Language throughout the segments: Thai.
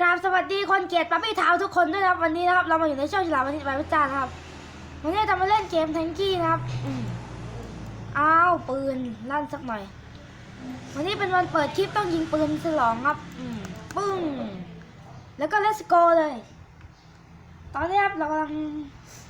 กราบสวัสดีคนเกลียดปั๊บปี้เท้าทุกคนด้วยนะครับวันนี้นะครับเรามาอยู่ในช่องฉลามวันนี้ไปวิจารณ์ครับวันนี้จะมาเล่นเกมแทงกี้นะครับอ้าวปืนลั่นสักหน่อย วันนี้เป็นวันเปิดคลิปต้องยิงปืนฉลองครับปึ้งแล้วก็ let's go เลย ตอนนี้ครับเรากำลัง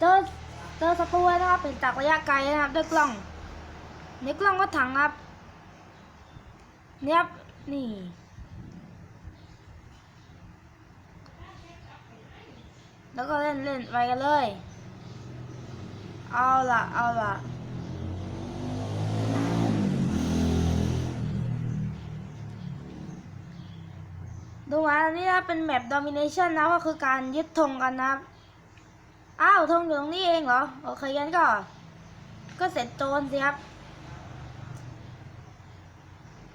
เจอเจอศัตรูนะครับเป็นจากระยะไกลนะครับด้วยกล้องในกล้องก็ถังครับเนี่ยครับนี่ แล้วก็เล่นเล่นไปกันเลย เอาละเอาละดูมาอันนี้นะเป็นแมป domination นะก็คือการยึดธงกันนะอ้าวธงอยู่ตรงนี้เองเหรอ โอเคงั้นก็ ก็เสร็จโจรสิครับ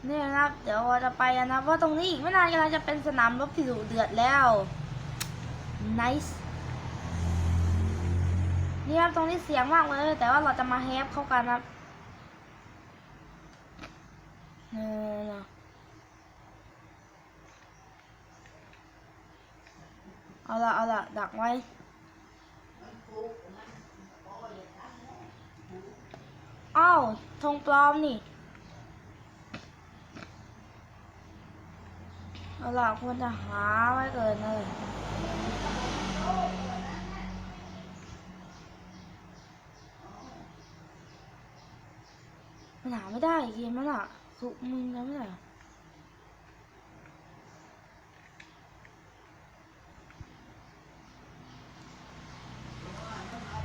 นี่นะครับ เดี๋ยวเราจะไปกันนะเพราะตรงนี้อีกไม่นานกำลังจะเป็นสนามรบที่ดุเดือดแล้ว nice นี่ครับตรงนี้เสียงมากเลย แต่ว่าเราจะมาแฮปเข้ากันครับเออเอาละเอาละดักไว้อ้าวธงปลอมนี่เอาละควรจะหาไว้เกินเลย มันหาไม่ได้เกมมันอะคือมึงแล้วไม่ได้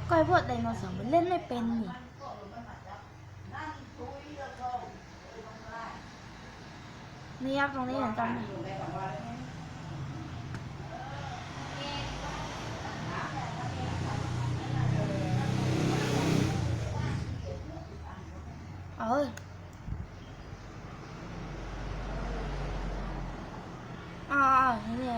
ก็ไอ้พวกไดโนเสาร์มันเล่นไม่เป็นนี่นี่ครับตรงนี้เห็นจำไหม เอ้ยอ่าๆนี่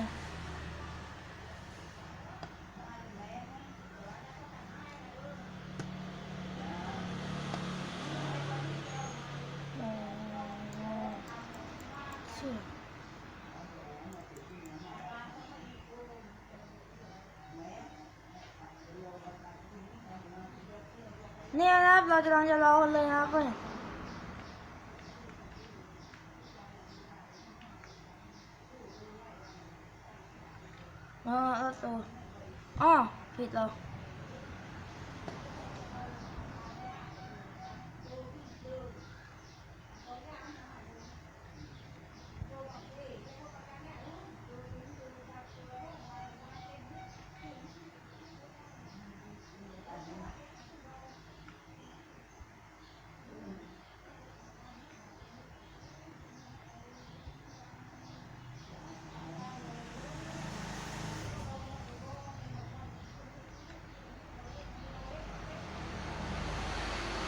เนี่ยนะครับเราจะลองจะรอเลยนะครับ เพื่อนเออเออตัวอ๋อผิดแล้ว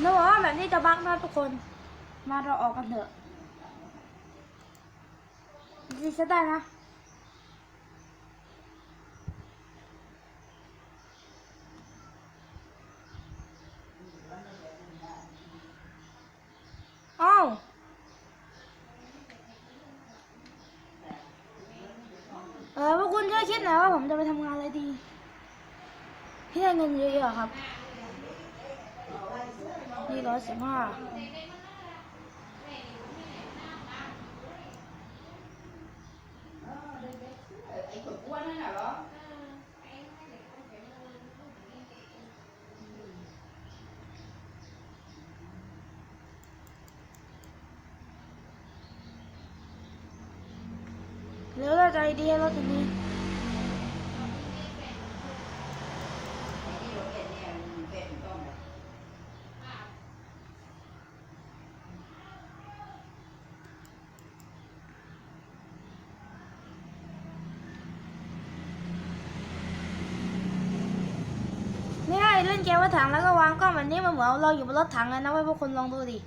นึกว่าแบบนี้จะบักนะทุกคน มาเราออกกันเถอะดีซะได้นะอ้าวเออพวกคุณช่วยคิดหน่อยว่าผมจะไปทำงานอะไรดีที่ได้เงินเยอะๆครับ นี่ร้อยสิบห้าเร็วเราใจดีให้รถคันนี้ ไม่ได้ เล่นเกมว่าถังแล้วก็วางกล้องแบบนี้มันเหมือนเราอยู่บนรถถังเลยนะเว้ยพวกคุณลองดูดิ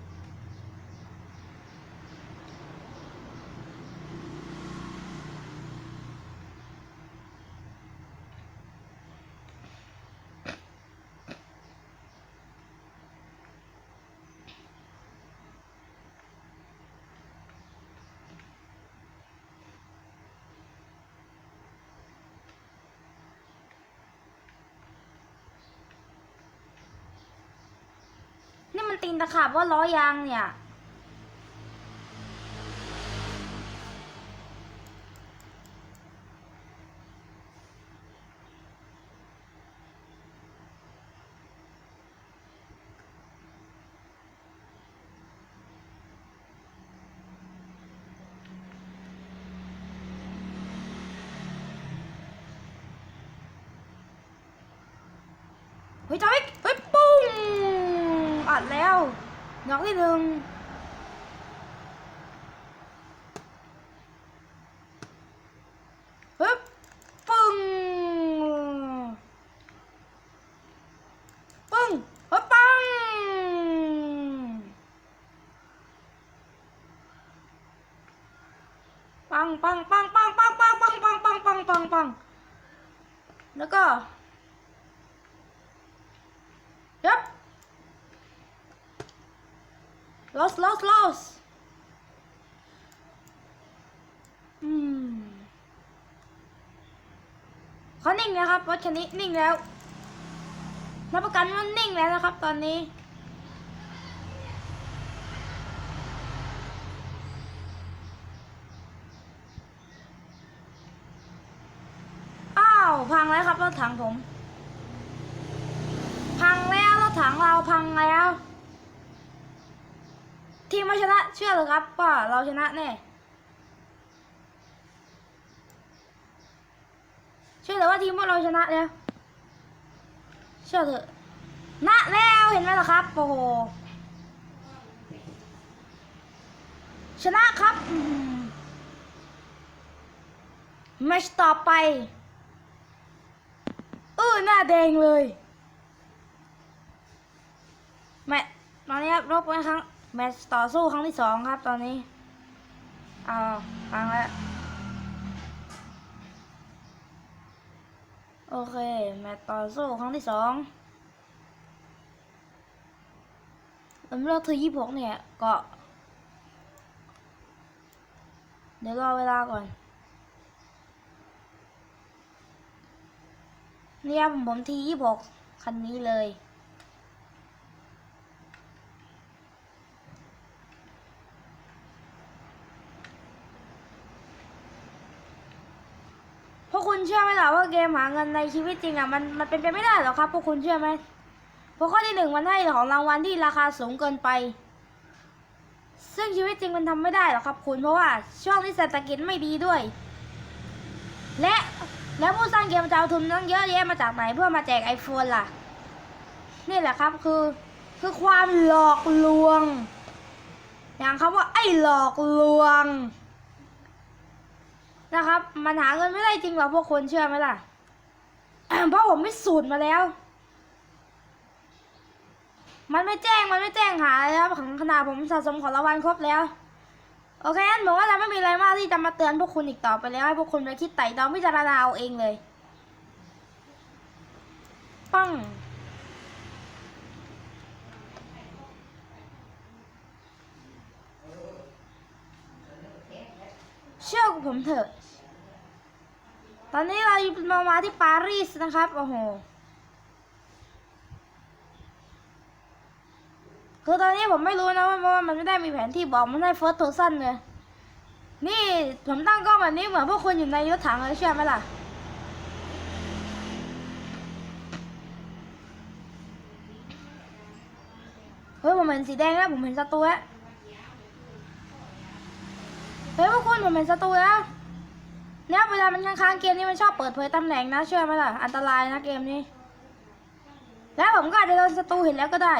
มันตีนตะขาบว่าล้อยางเนี่ย เฮ้ยจอวิกเฮ้ย อัดแล้วดอกที่หนึ่งฮึบปึ้งปึ้งเฮ้ยปังปังปังปังปังปังปังปังปังปังปังปังปังแล้วก็ Yep. Lost, lost, lost. อืมเขานิ่งแล้วครับรถคันนี้นิ่งแล้วรับประกันว่านิ่งแล้วนะครับ ตอนนี้อ้าวพังแล้วครับรถถังผม พังแล้วรถถังเราพังแล้ว ทีมเราชนะเชื่อเลยครับว่าเราชนะแน่เชื่อเลยว่าทีมพวกเราชนะแล้ว เชื่อเถอะนะแล้วเห็นไหมล่ะครับโอ้โหชนะครับอืมแมตช์ต่อไปเออหน้าแดงเลยแมตตอนนี้ครับรบกันครั้ง แมตช์ต่อสู้ครั้งที่สองครับตอนนี้เอาฟังแล้วโอเค แมตช์ต่อสู้ครั้งที่สองผมเลือกเธอยี่หกเนี่ยก็เดี๋ยวรอเวลาก่อน เนี่ยผมผมทียี่หกคันนี้เลย คุณเชื่อไหมล่ะว่าเกมหาเงินในชีวิตจริงอะมันมันเป็นไปไม่ได้หรอกครับ พวกคุณเชื่อไหมเพราะข้อที่หนึ่งมันให้ของรางวัลที่ราคาสูงเกินไป ซึ่งชีวิตจริงมันทำไม่ได้หรอกครับ คุณเพราะว่าช่วงนี้เศรษฐกิจไม่ดีด้วย และแล้วผู้สร้างเกมจะเอาทุนตั้งเยอะแยะมาจากไหนเพื่อมาแจกไอโฟนล่ะ นี่แหละครับคือคือความหลอกลวง อย่างคำว่าไอ้หลอกลวง นะครับ มันหาเงินไม่ได้จริงหรอพวกคนเชื่อไหมล่ะ เพราะผมไม่สูตรมาแล้ว มันไม่แจ้งมันไม่แจ้งหาเลยครับของขนาดผมสะสมของรางวัลครบแล้ว โอเคงั้นผมว่าเราไม่มีอะไรมากที่จะมาเตือนพวกคุณอีกต่อไปแล้ว ให้พวกคุณไปคิดไต่ตองพิจารณาเอาเองเลย ปัง เชื่อผมเถอะ ตอนนี้เราอยู่มามาที่ปารีสนะครับ โอ้โห คือตอนนี้ผมไม่รู้นะว่าว่ามันไม่ได้มีแผนที่บอกมันได้เฟิร์สโทซันเลยนี่ผมตั้งกล้องแบบนี้เหมือนพวกคุณอยู่ในรถถังเลยเชื่อไหมล่ะเฮ้ยผมเห็นสีแดงแล้วผมเห็นศัตรูแล้ว เฮ้ยพวกคุณผมเห็นศัตรูแล้วเนี่ยเวลามันค้างๆเกมนี้มันชอบเปิดเผยตำแหน่งนะเชื่อไหมล่ะอันตรายนะเกมนี้ แล้วผมก็อาจจะโดนศัตรูเห็นแล้วก็ได้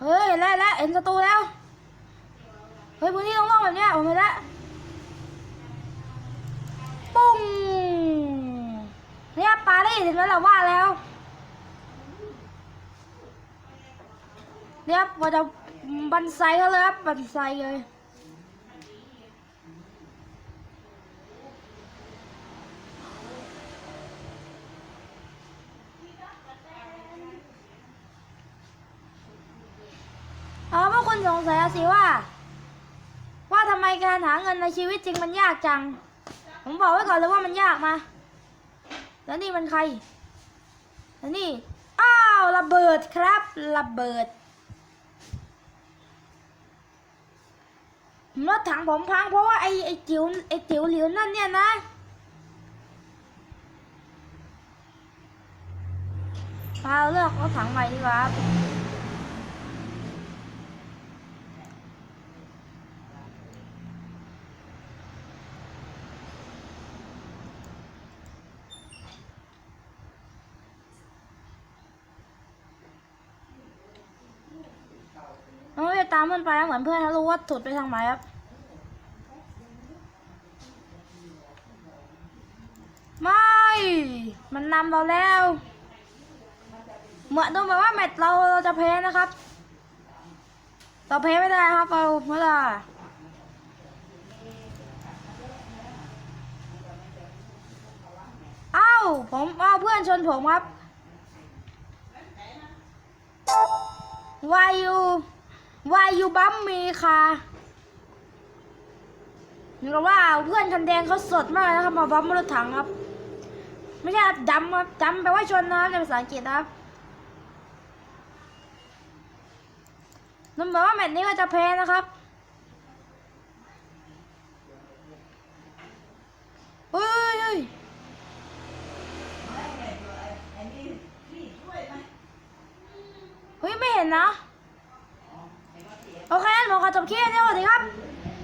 เฮ้ยเห็นแล้วเห็นแล้วเห็นศัตรูแล้ว เฮ้ยพื้นที่โล่งๆแบบเนี้ยผมเห็นแล้ว ปุ้ง เห็นไหมล่ะว่าแล้ว เนี่ยพอจะบันไซเขาเลยครับบันไซเลยเอาพวกคุณสงสัยสิว่า ว่าทำไมการหาเงินในชีวิตจริงมันยากจัง ผมบอกไว้ก่อนเลยว่ามันยากมา แล้วนี่มันใคร แล้วนี่ อ้าวระเบิดครับ ระเบิด รถถังผมพังเพราะว่าไอ้ไอ้จิ๋วไอ้จิ๋วเหลียวนั่นเนี่ยนะ พาเลือกรถถังใหม่ดีกว่า น้องจะตามมันไปเหมือนเพื่อนเขารู้ว่าถุดไปทางไหนครับ ไม่ มันนำเราแล้ว เหมือนดูเหมือนว่าแมตช์เราเราจะแพ้นะครับ เราแพ้ไม่ได้ครับเราไม่ได้เอ้าผมเอาเพื่อนชนผมครับวายู วายูบัมมีค่ะนี่ก็ว่าเพื่อนคันแดงเขาสดมากนะครับมาบัมรถถังครับ ไม่ใช่ครับจำครับจำแปลว่าชนนะครับในภาษาอังกฤษนะครับนั่นแปลว่าแมตช์นี้ก็จะแพ้นะครับเฮ้ยเฮ้ยเฮ้ยไม่เห็นนะ โอเคงั้นผมขอจบคลิปนี้สวัสดีครับ